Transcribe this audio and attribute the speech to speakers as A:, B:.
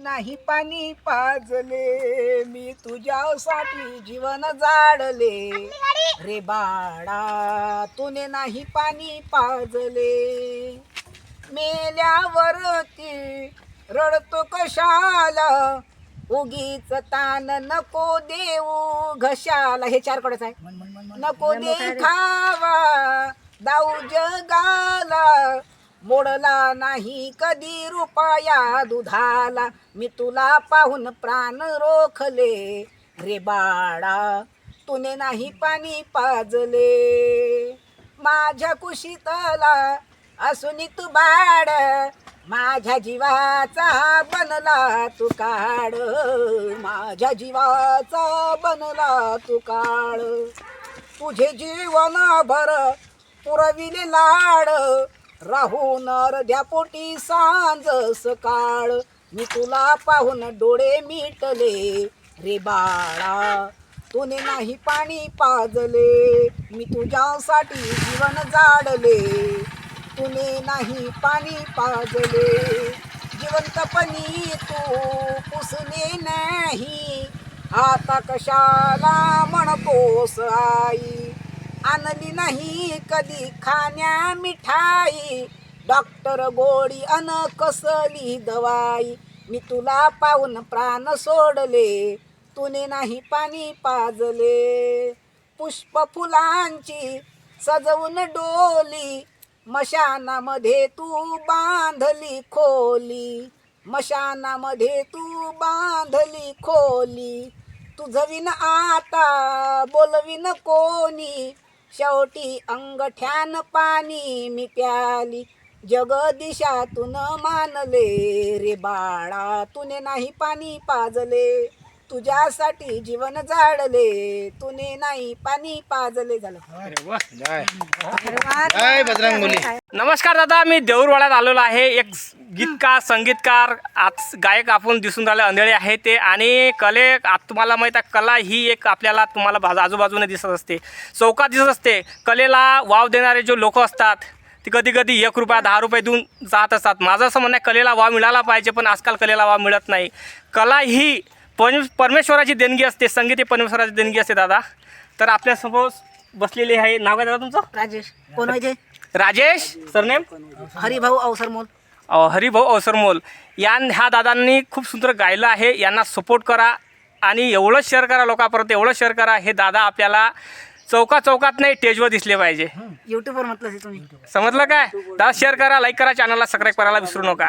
A: नाही पाणी पाजले. मी तुझ्यासाठी जीवन जाडले रे बाळा तुने नाही पाणी पाजले. मेल्यावरती रडतो कशाला? उगीच तान नको देऊ घशाला. हे चार कडच आहे. नको दे खावा दाऊ जगाला. मोडला नाही कधी रुपया दुधाला. मी तुला पाहून प्राण रोखले. रे बाळा तुने नाही पाणी पाजले. माझ्या कुशीतला असुनी तू बाड माझ्या जीवाचा बनला तू काळ. माझ्या जीवाचा बनला तू काळ. तुझे जीवन भर पुरविले लाड. राहून अर्ध्या पोटी सांज सकाळ. मी तुला पाहून डोळे मिटले. रे बाळा तुने नाही पाणी पाजले. मी तुझ्यासाठी जीवन जाडले. तुने नाही पाणी पाजले. जिवंतपणी तू पुसले नाही. आता कशाला म्हणतोस आई? आणली नाही कधी खाण्या मिठाई. डॉक्टर गोडी अन कसली दवाई. मी तुला पाहून प्राण सोडले. तुने नाही पाणी पाजले. पुष्प फुलांची सजवून डोली. मशानामध्ये तू बांधली खोली. मशानामध्ये तू बांधली खोली. तुझविन आता बोलविन कोणी. शेवटी अंगठ्यान पाणी मी प्याली जगदिशातून मानले रे बाळा तुने नाही पाणी पाजले. तुझ्यासाठी जीवन जाडले तुने नाही पाणी पाजले. झालं.
B: नमस्कार दादा मी देऊरवाड्यात आलेलो आहे. एक गीतकार संगीतकार आज गायक आपण दिसून राहिले अंधळे आहे ते. आणि कले आत तुम्हाला माहीत आहे कला ही एक आपल्याला तुम्हाला बाजू आजूबाजूने दिसत असते. चौकात दिसत असते. कलेला वाव देणारे जे लोक असतात ते कधी कधी एक रुपया दहा रुपये देऊन जात असतात. माझं असं म्हणणं आहे कलेला वाव मिळाला पाहिजे पण आजकाल कलेला वाव मिळत नाही. कला ही पण परमेश्वराची देणगी असते. संगीत ही परमेश्वराची देणगी असते दादा. तर आपल्यासमोर बसलेले आहे. नाव काय दादा तुमचं?
A: राजेश. कोण
B: राजेश सरनेम?
A: हरिभाऊ अवसर मोल
B: अ, हरिभाऊ अवसरमोल या ह्या दादांनी खूप सुंदर गायलं आहे. यांना सपोर्ट करा आणि एवढं शेअर करा लोकांपर्यंत एवढं शेअर करा. हे दादा आपल्याला चौका चौकात नाही स्टेजवर दिसले पाहिजे.
A: युट्यूबवर म्हटलं तुम्ही.
B: समजलं काय? दादा शेअर करा लाईक करा चॅनलला सबस्क्राईब करायला विसरू नका.